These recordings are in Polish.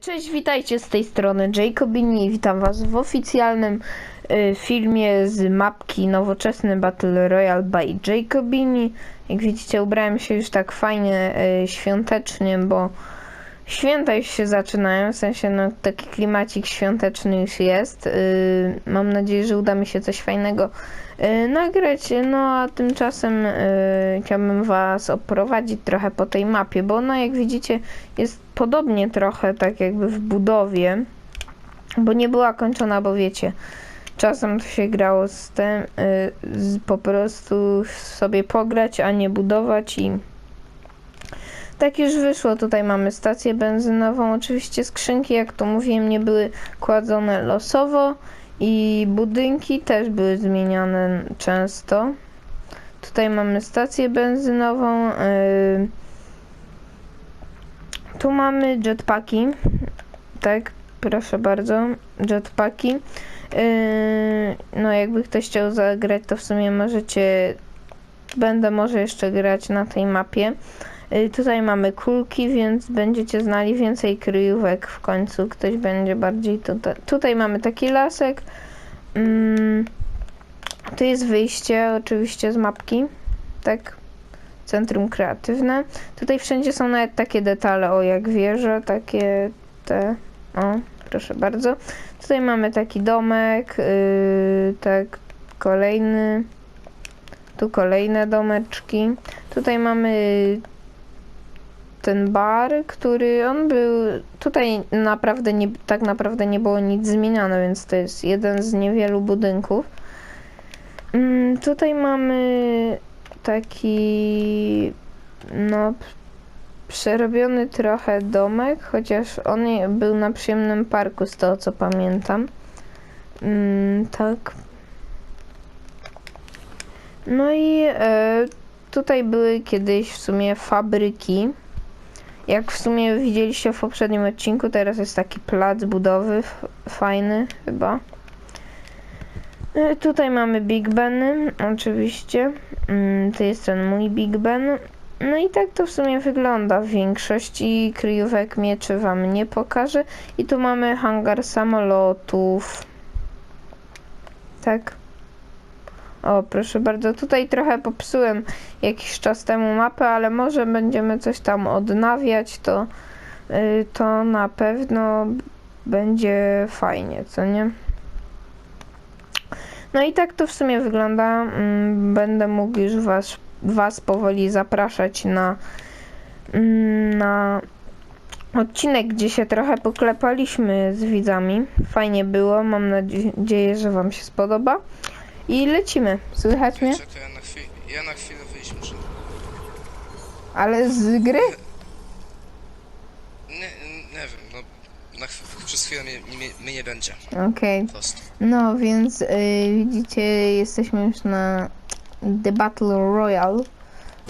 Cześć, witajcie z tej strony Jacobini. Witam was w oficjalnym y, filmie z mapki Nowoczesny Battle Royale by Jacobini. Jak widzicie, ubrałem się już tak fajnie y, świątecznie, bo święta już się zaczynają, w sensie no, taki klimacik świąteczny już jest. Y, mam nadzieję, że uda mi się coś fajnego nagrać. No a tymczasem y, chciałbym was oprowadzić trochę po tej mapie, bo ona jak widzicie jest podobnie trochę tak jakby w budowie, bo nie była kończona, bo wiecie, czasem to się grało z tym, y, z, po prostu sobie pograć, a nie budować i tak już wyszło. Tutaj mamy stację benzynową. Oczywiście skrzynki, jak to mówiłem, nie były kładzone losowo i budynki też były zmieniane często. Tutaj mamy stację benzynową. Yy, tu mamy jetpacki. Tak, proszę bardzo. Jetpacki. Yy, no, jakby ktoś chciał zagrać, to w sumie możecie. Będę może jeszcze grać na tej mapie. Yy, tutaj mamy kulki, więc będziecie znali więcej kryjówek w końcu. Ktoś będzie bardziej tutaj. Tutaj mamy taki lasek. Yy, tu jest wyjście oczywiście z mapki. Tak, centrum kreatywne. Tutaj wszędzie są nawet takie detale, o jak wieże, takie te, o proszę bardzo. Tutaj mamy taki domek, yy, tak kolejny, tu kolejne domeczki. Tutaj mamy ten bar, który on był, tutaj naprawdę nie, tak naprawdę nie było nic zmieniane, więc to jest jeden z niewielu budynków. Mm, tutaj mamy taki no przerobiony trochę domek, chociaż on był na przyjemnym parku z tego co pamiętam. Mm, tak. No i e, tutaj były kiedyś w sumie fabryki. Jak w sumie widzieliście w poprzednim odcinku, teraz jest taki plac budowy fajny chyba. E, Tutaj mamy Big Beny, oczywiście. Mm, To jest ten mój Big Ben. No i tak to w sumie wygląda. W większości kryjówek mieczy wam nie pokażę. I tu mamy hangar samolotów. Tak. O, proszę bardzo. Tutaj trochę popsułem jakiś czas temu mapę, ale może będziemy coś tam odnawiać, to, y, to na pewno będzie fajnie, co nie? No i tak to w sumie wygląda. Mm, Będę mógł już was, was powoli zapraszać na, mm, na odcinek, gdzie się trochę poklepaliśmy z widzami. Fajnie było, mam nadzieję, że wam się spodoba. I lecimy. Słychać mnie? Czekaj, ja na, chwil, ja na chwilę wyjść muszę. Ale z gry? Nie, nie wiem, no na chw- przez chwilę mnie, mnie, mnie nie będzie. Okej. No więc y, widzicie, jesteśmy już na The Battle Royale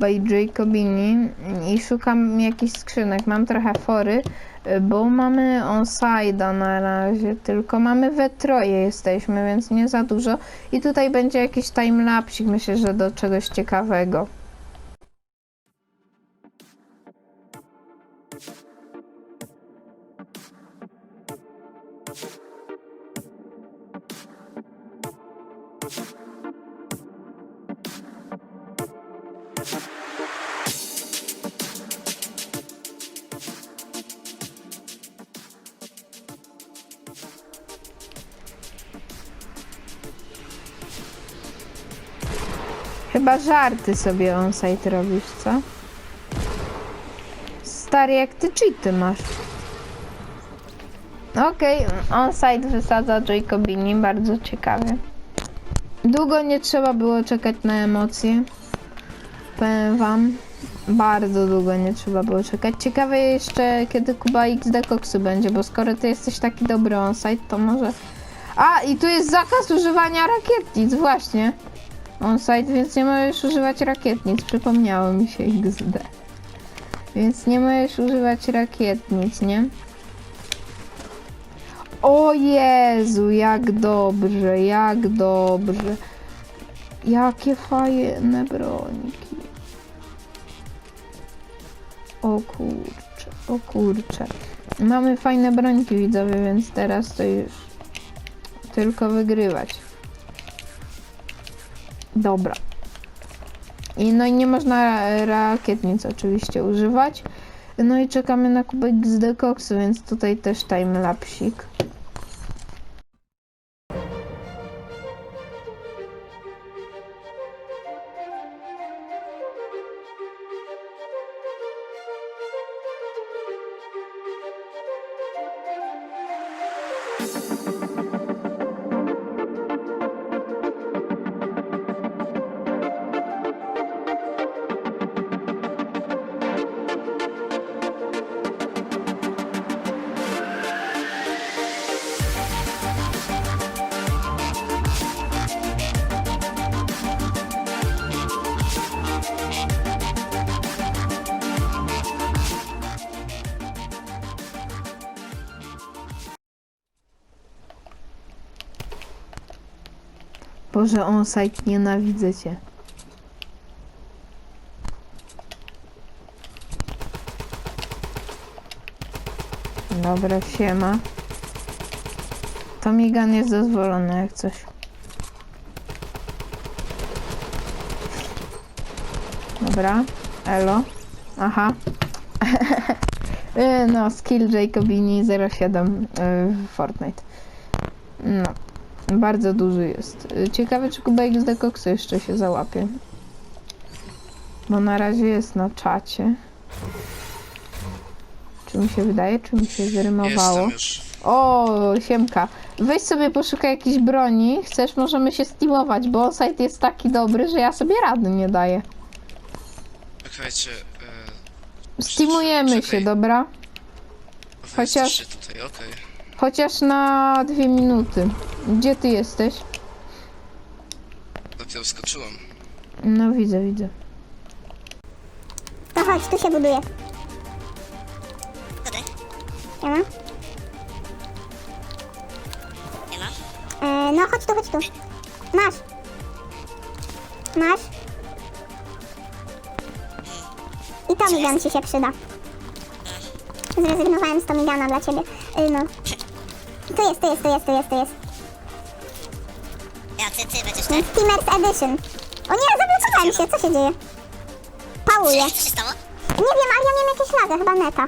by Jacobini i szukam jakichś skrzynek. Mam trochę fory, bo mamy onside'a na razie, tylko mamy we troje jesteśmy, więc nie za dużo. I tutaj będzie jakiś timelapsik, myślę, że do czegoś ciekawego. Chyba żarty sobie onside robisz, co? Stary, jak ty cheaty masz. Okej, onside wysadza Jacobini, bardzo ciekawie. Długo nie trzeba było czekać na emocje. Powiem wam, bardzo długo nie trzeba było czekać. Ciekawe jeszcze, kiedy Kuba XD Koksu będzie, bo skoro ty jesteś taki dobry onside, to może... A, i tu jest zakaz używania rakietnic, właśnie. Onside, więc nie możesz używać rakietnic, przypomniało mi się XD. Więc nie możesz używać rakietnic, nie? O Jezu, jak dobrze, jak dobrze. Jakie fajne broniki. O kurczę, o kurczę. Mamy fajne brońki widzowie, więc teraz to już tylko wygrywać. Dobra. I no i nie można rakietnic oczywiście używać. No i czekamy na kubek z dekoksu, więc tutaj też timelapsik. Boże, on site nienawidzę cię. Dobra, siema. To migan jest dozwolony jak coś. Dobra, elo. Aha. E, no, skill Jacobini 07 e, w Fortnite. No. Bardzo duży jest. Y, Ciekawe, czy kubek z dekoksu jeszcze się załapie. Bo na razie jest na czacie. Czy mi się wydaje, czy mi się już. O, Siemka. Weź sobie poszukaj jakiejś broni. Chcesz, możemy się steamować, bo site jest taki dobry, że ja sobie rady nie daję. Czekajcie. E, Steamujemy Czekaj. się, dobra? Chociaż- tutaj, okej. Chociaż na dwie minuty. Gdzie ty jesteś? Dopiero wskoczyłem. No widzę, widzę. No chodź, tu się buduje. Mam? nie ma. E, no chodź tu, chodź tu. Masz. Masz. I Tomigan ci się przyda. Zrezygnowałem z Tomigana dla ciebie. Y, no. Tu jest, tu jest, tu jest, tu jest, tu jest. Ja, ty, ty będziesz? Steamers Edition. O nie, zablokowałem się, co się dzieje? Pałuję. Co się stało? Nie wiem, ale ja miałem jakieś lagę, chyba neta.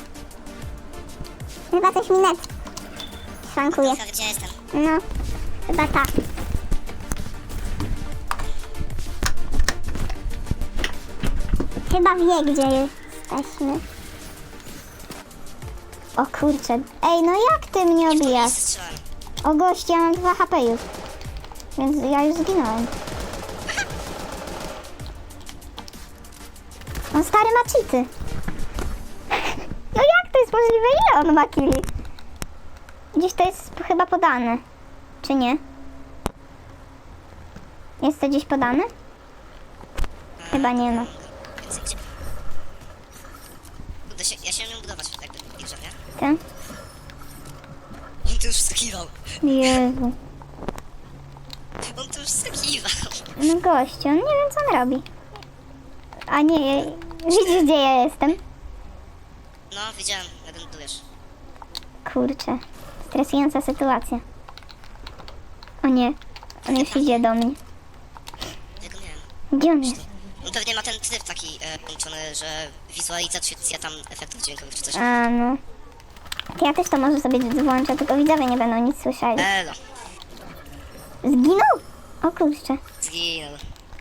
Chyba coś mi net szwankuje. Gdzie jestem? No, chyba tak. Chyba wie, gdzie jesteśmy. O kurczę. Ej, no jak ty mnie obijasz? O gości, ja mam 2 HP już. Więc ja już zginąłem. On stary ma cheaty. No jak to jest możliwe? Ile on ma killi? Gdzieś to jest chyba podane. Czy nie? Jest to gdzieś podane? Chyba nie no. Więc gdzie... Kurde, się, ja się umiem budować jakby w grze, nie? Ten? On tu już skakiwał. Jezu. On tu już skakiwał. No gościu, on nie wiem co on robi. A nie, widzisz gdzie ja jestem? No, widziałem, jak budujesz. Kurczę, stresująca sytuacja. O nie, on już idzie do mnie. Tego miałem. Gdzie on jest? Pewnie ma ten tryb taki e, włączony, że wizualizacja tam efektów dźwiękowych czy coś. A no. Ja też to może sobie włączę, tylko widzowie nie będą nic słyszeli. Elo, Zginął? O kurczę. zginął.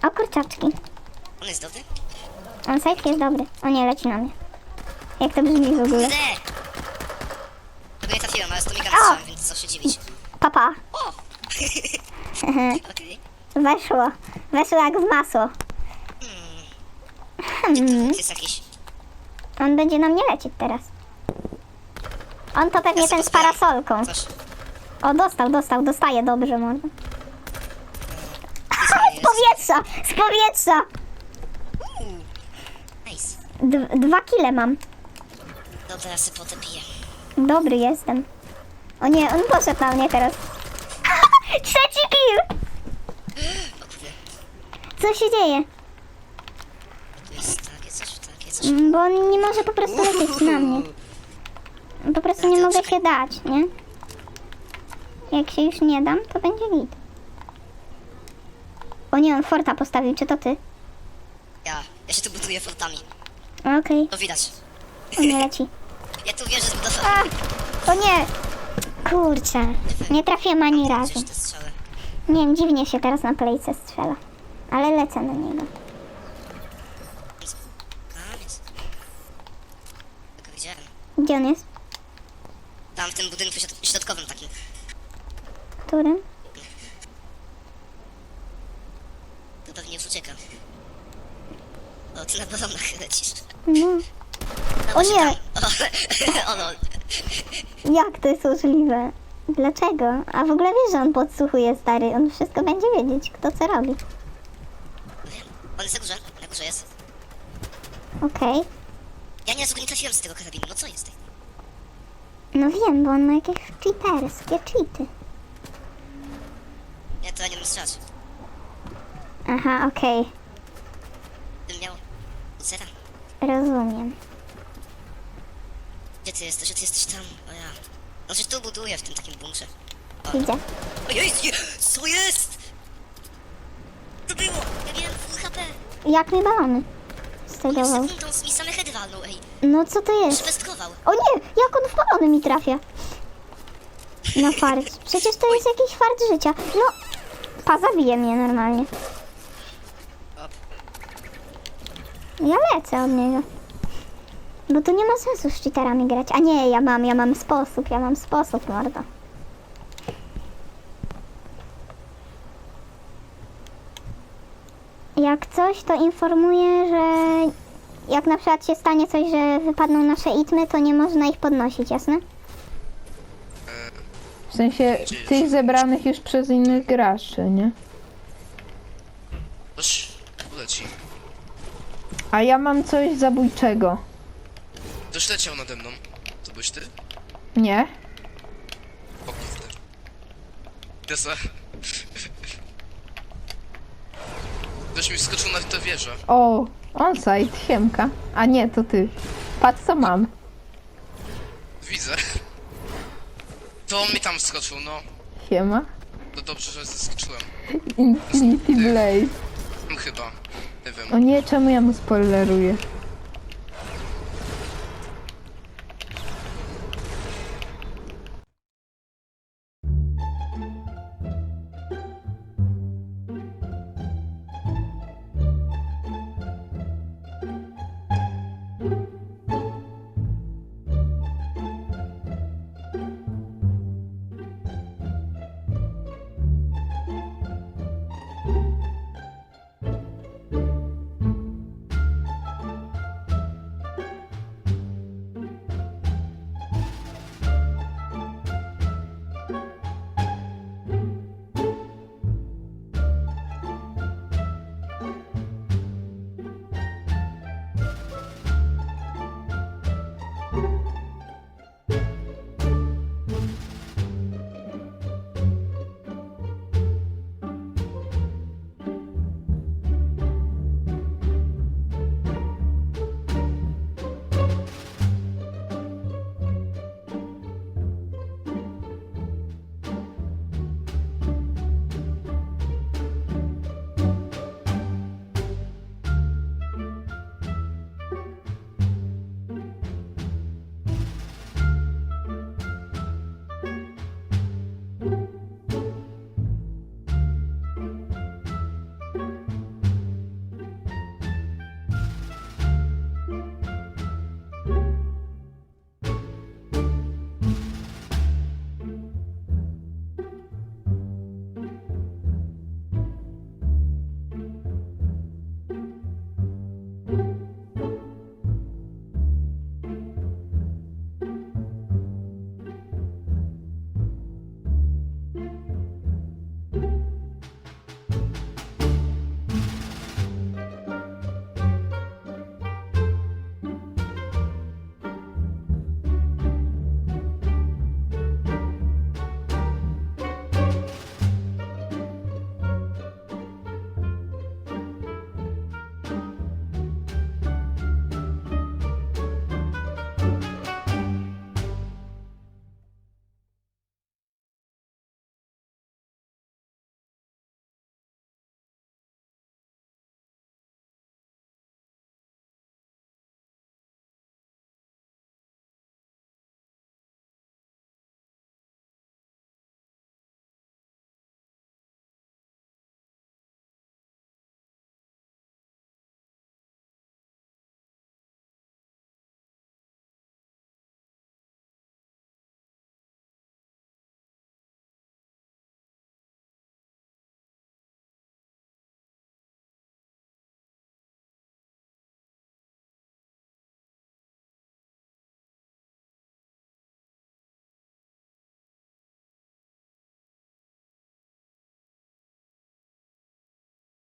O kurczaczki. On jest dobry? On site jest dobry. O nie, leci na mnie. Jak to brzmi w ogóle? Kurde! Tego nie trafiłem, ale z Tomika strzelałem, więc co się dziwić. Papa. O! Okej. Weszło. Weszło jak w masło. Hmm. Jest jakiś... On będzie na mnie lecieć teraz. On to pewnie Ja ten z parasolką. Coś. O, dostał, dostał, dostaje dobrze może. Z jest. powietrza! Z powietrza! Uuu, Nice. D- dwa kile mam. Dobra, ja sobie potem piję. Dobry jestem. O nie, on poszedł na mnie teraz. Trzeci kill! O kurde. Co się dzieje? Tu jest takie coś, takie coś. Mm, Bo on nie może po prostu lecieć na mnie. Po prostu nie mogę się dać, nie? Jak się już nie dam, to będzie git. O nie, on forta postawił, czy to ty? Ja, ja się tu buduję fortami. Okej, To widać. on nie leci. Ja tu wierzę zbudowałem. A! O nie! Kurczę, nie trafiłem ani razu. Przecież te strzały. Nie wiem, dziwnie się teraz na plejce strzela. Ale lecę na niego. A, jest. Tylko widziałem. Gdzie on jest? Tam w tym budynku środ- środkowym takim. Którym? To pewnie już ucieka. O, ty na balonach lecisz. No. No O nie! Tam. O, o no. Jak to jest możliwe? Dlaczego? A w ogóle wiesz, że on podsłuchuje stary. On wszystko będzie wiedzieć, kto co robi. Wiem. On jest na górze. Na górze jest. Okej. Ja nie, nie trafiłem z tego karabinu. No co jest? ty? No wiem, bo on ma jakieś cheaterskie cheaty. Ja to nie wiem strzelać. Aha, okej. Bym miał... Zera. Rozumiem. Gdzie ty jesteś? Ty jesteś tam. O ja. No że tu buduję w tym takim bunkrze. Widzę. Ojej, co jest? Co było? Ja miałem full HP. Jak mi balony sekundą mi same heady walnął, ej. No co to jest? O nie! Jak on w balony mi trafia? Na fart. Przecież to jest jakiś fart życia. No! Pa, zabije mnie normalnie. Ja lecę od niego. Bo tu nie ma sensu z cheaterami grać. A nie, ja mam, ja mam sposób, ja mam sposób, mordo. Jak coś, to informuję, że jak na przykład się stanie coś, że wypadną nasze itmy, to nie można ich podnosić, jasne? W sensie tych zebranych już przez innych graczy, nie? Coś leci. A ja mam coś zabójczego. Ktoś leciał nade mną. To byś ty? Nie? O kurde. Tesa. Ktoś mi wskoczył na tę wieżę. O, onside, siemka. A nie, to ty. Patrz co mam. Widzę. To on mi tam wskoczył, no. Siema. To dobrze, że zeskoczyłem. Infinity Blaze. Chyba. Nie wiem. O nie, czemu ja mu spoileruję?